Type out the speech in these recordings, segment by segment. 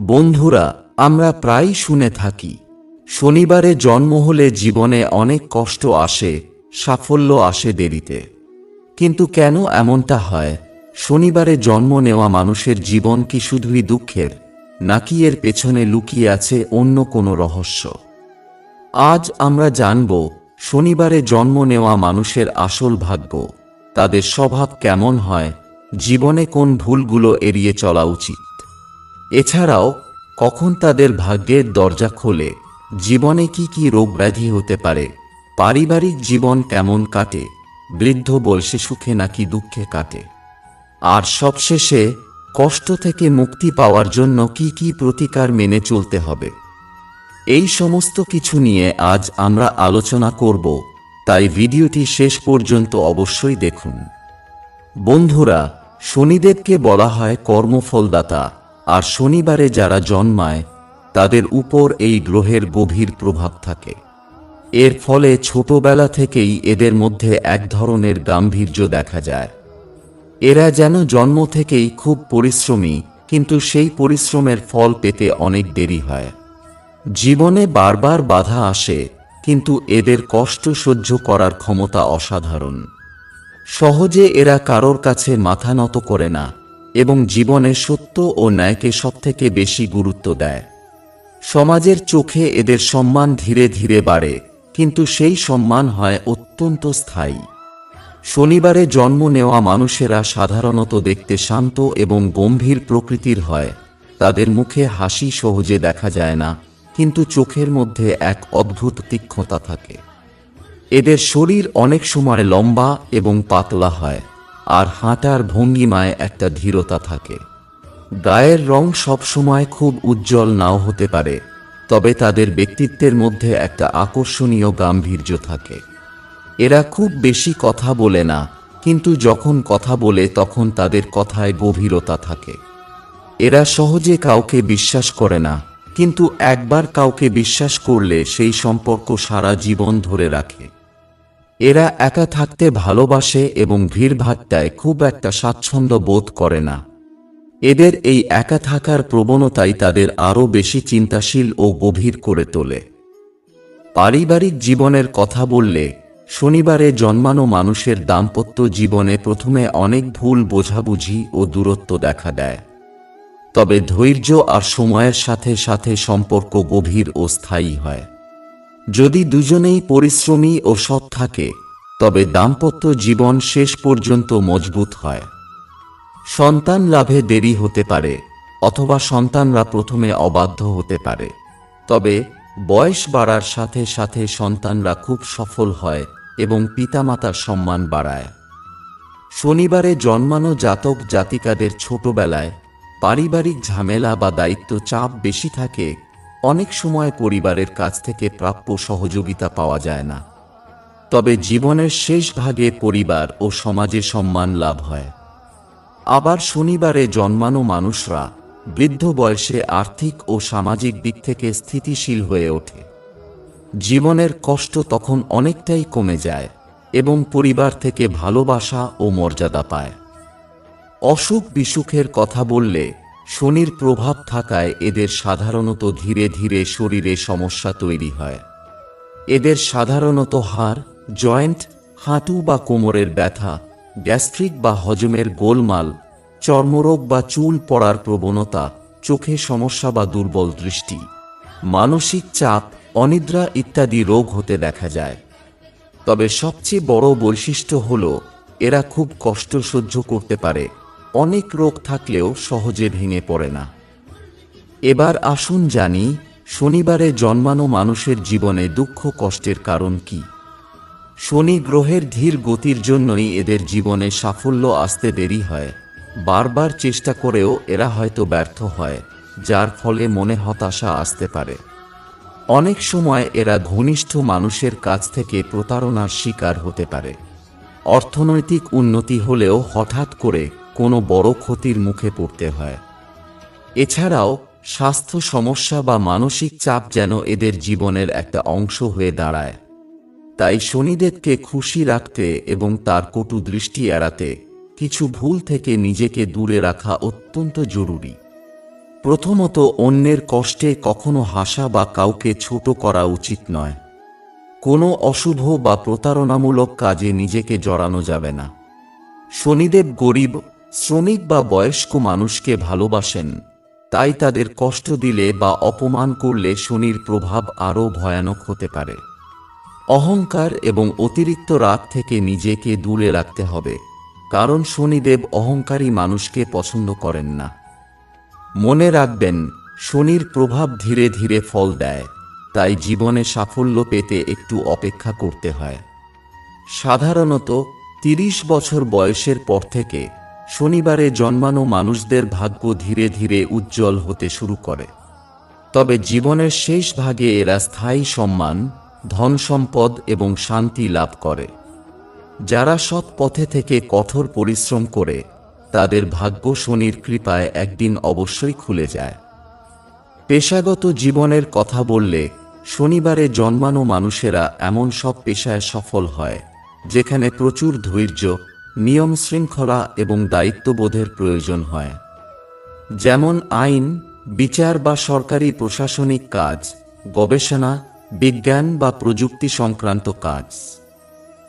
বন্ধুরা, আমরা প্রায়ই শুনে থাকি, শনিবারে জন্ম হলে জীবনে অনেক কষ্ট আসে, সাফল্য আসে দেরিতে। কিন্তু কেন এমনটা হয়? শনিবারে জন্ম নেওয়া মানুষের জীবন কি শুধুই দুঃখের, নাকি এর পেছনে লুকিয়ে আছে অন্য কোনো রহস্য? আজ আমরা জানব, শনিবারে জন্ম নেওয়া মানুষের আসল ভাগ্য, তাদের স্বভাব কেমন হয়, জীবনে কোন ভুলগুলো এড়িয়ে চলা উচিত। এছাড়াও, কখন তাদের ভাগ্যের দরজা খোলে, জীবনে কি কি রোগ ব্যাধি হতে পারে, পারিবারিক জীবন কেমন কাটে, বৃদ্ধ বয়সে সুখে নাকি দুঃখে কাটে। আর সবশেষে, কষ্ট থেকে মুক্তি পাওয়ার জন্য কি কি প্রতিকার মেনে চলতে হবে। এই সমস্ত কিছু নিয়ে আজ আমরা আলোচনা করব, তাই ভিডিওটি শেষ পর্যন্ত অবশ্যই দেখুন। বন্ধুরা, শনিদেবকে বলা হয় কর্মফলদাতা। আর শনিবারে যারা জন্মায়, তাদের উপর এই গ্রহের গভীর প্রভাব থাকে। এর ফলে ছোটবেলা থেকেই এদের মধ্যে এক ধরনের গাম্ভীর্য দেখা যায়। এরা যেন জন্ম থেকেই খুব পরিশ্রমী, কিন্তু সেই পরিশ্রমের ফল পেতে অনেক দেরি হয়। জীবনে বারবার বাধা আসে, কিন্তু এদের কষ্ট সহ্য করার ক্ষমতা অসাধারণ। সহজে এরা কারোর কাছে মাথা নত করে না এবং জীবনে সত্য ও ন্যায়কে সবথেকে বেশি গুরুত্ব দেয়। সমাজের চোখে এদের সম্মান ধীরে ধীরে বাড়ে, কিন্তু সেই সম্মান হয় অত্যন্ত স্থায়ী। শনিবারে জন্ম নেওয়া মানুষেরা সাধারণত দেখতে শান্ত এবং গম্ভীর প্রকৃতির হয়। তাদের মুখে হাসি সহজে দেখা যায় না, কিন্তু চোখের মধ্যে এক অদ্ভুত তীক্ষ্ণতা থাকে। এদের শরীর অনেক সময় লম্বা এবং পাতলা হয়। আর হাঁটার ভঙ্গিমায় একটা ধীরতা থাকে। গায়ের রং সবসময় খুব উজ্জ্বল নাও হতে পারে, তবে তাদের ব্যক্তিত্বের মধ্যে একটা আকর্ষণীয় গাম্ভীর্য থাকে। এরা খুব বেশি কথা বলে না, কিন্তু যখন কথা বলে তখন তাদের কথায় গভীরতা থাকে। এরা সহজে কাউকে বিশ্বাস করে না, কিন্তু একবার কাউকে বিশ্বাস করলে সেই সম্পর্ক সারা জীবন ধরে রাখে। এরা একা থাকতে ভালোবাসে এবং ভিড়ভাট্টায় খুব একটা স্বাচ্ছন্দ্য বোধ করে না। এদের এই একা থাকার প্রবণতাই তাদের আরও বেশি চিন্তাশীল ও গভীর করে তোলে। পারিবারিক জীবনের কথা বললে, শনিবারে জন্মানো মানুষের দাম্পত্য জীবনে প্রথমে অনেক ভুল বোঝাবুঝি ও দূরত্ব দেখা দেয়। তবে ধৈর্য আর সময়ের সাথে সাথে সম্পর্ক গভীর ও স্থায়ী হয়। যদি দুজনেই পরিশ্রমী ও সৎ থাকে, তবে দাম্পত্য জীবন শেষ পর্যন্ত মজবুত হয়। সন্তান লাভে দেরি হতে পারে, অথবা সন্তানরা প্রথমে অবাধ্য হতে পারে। তবে বয়স বাড়ার সাথে সাথে সন্তানরা খুব সফল হয় এবং পিতামাতার সম্মান বাড়ায়। শনিবারে জন্মানো জাতক জাতিকাদের ছোটবেলায় পারিবারিক ঝামেলা বা দায়িত্ব চাপ বেশি থাকে অনেক সময় পরিবারের কাছ থেকে প্রাপ্য সহযোগিতা পাওয়া যায় না। তবে জীবনের শেষ ভাগে পরিবার ও সমাজে সম্মান লাভ হয়। আবার শনিবারে জন্মানো মানুষরা বৃদ্ধ বয়সে আর্থিক ও সামাজিক দিক থেকে স্থিতিশীল হয়ে ওঠে। জীবনের কষ্ট তখন অনেকটাই কমে যায় এবং পরিবার থেকে ভালোবাসা ও মর্যাদা পায়। অসুখ বিসুখের কথা বললে শনির প্রভাব থাকায় এদের সাধারণত ধীরে ধীরে শরীরে সমস্যা তৈরি হয়। এদের সাধারণত হাড়, জয়েন্ট, হাঁটু বা কোমরের ব্যথা, গ্যাস্ট্রিক বা হজমের গোলমাল, চর্মরোগ বা চুল পড়ার প্রবণতা, চোখে সমস্যা বা দুর্বল দৃষ্টি, মানসিক চাপ, অনিদ্রা ইত্যাদি রোগ হতে দেখা যায়। তবে সবচেয়ে বড় বৈশিষ্ট্য হল, এরা খুব কষ্ট সহ্য করতে পারে। অনেক রোগ থাকলেও সহজে ভেঙে পড়ে না। এবার আসুন জানি, শনিবারে জন্মানো মানুষের জীবনে দুঃখ কষ্টের কারণ কি? শনি গ্রহের ধীর গতির জন্যই এদের জীবনে সাফল্য আসতে দেরি হয়। বারবার চেষ্টা করেও এরা হয়তো ব্যর্থ হয়, যার ফলে মনে হতাশা আসতে পারে। অনেক সময় এরা ঘনিষ্ঠ মানুষের কাছ থেকে প্রতারণার শিকার হতে পারে। অর্থনৈতিক উন্নতি হলেও হঠাৎ করে কোনো বড় ক্ষতির মুখে পড়তে হয়। এছাড়াও, স্বাস্থ্য সমস্যা বা মানসিক চাপ যেন এদের জীবনের একটা অংশ হয়ে দাঁড়ায়। তাই শনিদেবকে খুশি রাখতে এবং তার কটু দৃষ্টি এড়াতে কিছু ভুল থেকে নিজেকে দূরে রাখা অত্যন্ত জরুরি। প্রথমত, অন্যের কষ্টে কখনো হাসা বা কাউকে ছোট করা উচিত নয়। কোনো অশুভ বা প্রতারণামূলক কাজে নিজেকে জড়ানো যাবে না। শনিদেব গরিব শ্রমিক বা বয়স্ক মানুষকে ভালোবাসেন, তাই তাদের কষ্ট দিলে বা অপমান করলে শনির প্রভাব আরও ভয়ানক হতে পারে। অহংকার এবং অতিরিক্ত রাগ থেকে নিজেকে দূরে রাখতে হবে, কারণ শনিদেব অহংকারী মানুষকে পছন্দ করেন না। মনে রাখবেন, শনির প্রভাব ধীরে ধীরে ফল দেয়, তাই জীবনে সাফল্য পেতে একটু অপেক্ষা করতে হয়। সাধারণত তিরিশ বছর বয়সের পর থেকে শনিবারে জন্মানো মানুষদের ভাগ্য ধীরে ধীরে উজ্জ্বল হতে শুরু করে। তবে জীবনের শেষ ভাগে এরা স্থায়ী সম্মান, ধন সম্পদ এবং শান্তি লাভ করে। যারা সৎ পথে থেকে কঠোর পরিশ্রম করে, তাদের ভাগ্য শনির কৃপায় একদিন অবশ্যই খুলে যায়। পেশাগত জীবনের কথা বললে, শনিবারে জন্মানো মানুষেরা এমন সব পেশায় সফল হয়, যেখানে প্রচুর ধৈর্য নিয়ম শৃঙ্খলা এবং দায়িত্ববোধের প্রয়োজন হয়। যেমন আইন, বিচার বা সরকারি প্রশাসনিক কাজ, গবেষণা, বিজ্ঞান বা প্রযুক্তি সংক্রান্ত কাজ।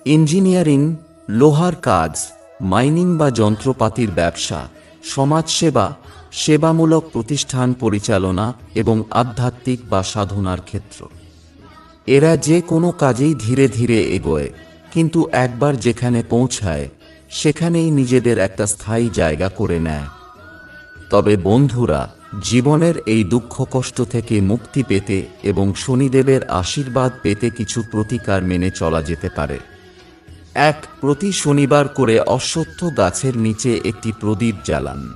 ইঞ্জিনিয়ারিং, লোহার কাজ, মাইনিং বা যন্ত্রপাতির ব্যবসা, সমাজসেবা, সেবামূলক প্রতিষ্ঠান পরিচালনা এবং আধ্যাত্মিক বা সাধনার ক্ষেত্র। এরা যে কোনো কাজেই ধীরে ধীরে এগোয়, কিন্তু একবার যেখানে পৌঁছায় সেখানেই নিজেদের একটা স্থায়ী জায়গা করে নেয়। তবে বন্ধুরা, জীবনের এই দুঃখ কষ্ট থেকে মুক্তি পেতে এবং শনিদেবের আশীর্বাদ পেতে কিছু প্রতিকার মেনে চলা যেতে পারে। এক, প্রতি শনিবার করে অশ্বত্থ গাছের নিচে একটি প্রদীপ জ্বালান।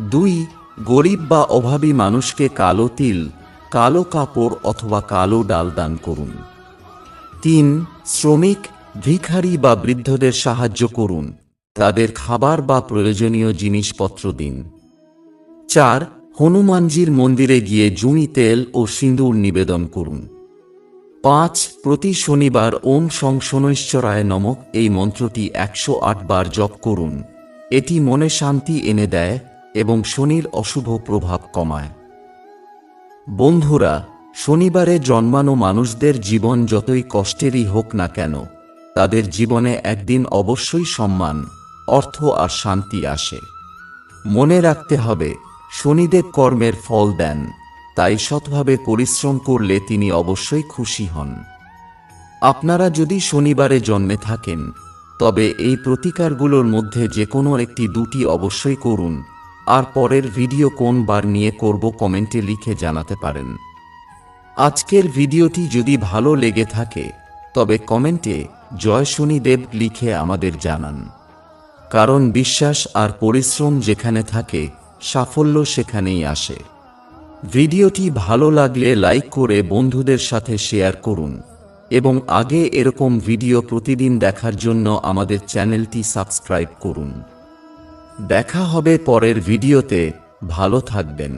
দুই, গরিব বা অভাবী মানুষকে কালো তিল, কালো কাপড় অথবা কালো ডাল দান করুন। তিন, শ্রমিক ভিখারি বা বৃদ্ধদের সাহায্য করুন। তাদের খাবার বা প্রয়োজনীয় জিনিসপত্র দিন। চার, হনুমানজির মন্দিরে গিয়ে জুঁই তেল ও সিঁদুর নিবেদন করুন। পাঁচ, প্রতি শনিবার ওম সংশনৈশ্বরায় নমক এই মন্ত্রটি একশো বার জপ করুন। এটি মনে শান্তি এনে দেয় এবং শনির অশুভ প্রভাব কমায়। বন্ধুরা, শনিবারে জন্মানো মানুষদের জীবন যতই কষ্টেরই হোক না কেন তাদের জীবনে একদিন অবশ্যই সম্মান, অর্থ আর শান্তি আসে। মনে রাখতে হবে, শনিদেব কর্মের ফল দেন, তাই সৎভাবে পরিশ্রম করলে তিনি অবশ্যই খুশি হন। আপনারা যদি শনিবারে জন্মে থাকেন, তবে এই প্রতিকারগুলোর মধ্যে যে কোনো একটি দুটি অবশ্যই করুন, আর পরের ভিডিও কোন বার নিয়ে করব কমেন্টে লিখে জানাতে পারেন। আজকের ভিডিওটি যদি ভালো লেগে থাকে, তবে কমেন্টে জয় শনিদেব লিখে আমাদের জানান, কারণ বিশ্বাস আর পরিশ্রম যেখানে থাকে, সাফল্য সেখানেই আসে। ভিডিওটি ভালো লাগলে লাইক করে বন্ধুদের সাথে শেয়ার করুন, এবং আগে এরকম ভিডিও প্রতিদিন দেখার জন্য আমাদের চ্যানেলটি সাবস্ক্রাইব করুন। দেখা হবে পরের ভিডিওতে, ভালো থাকবেন।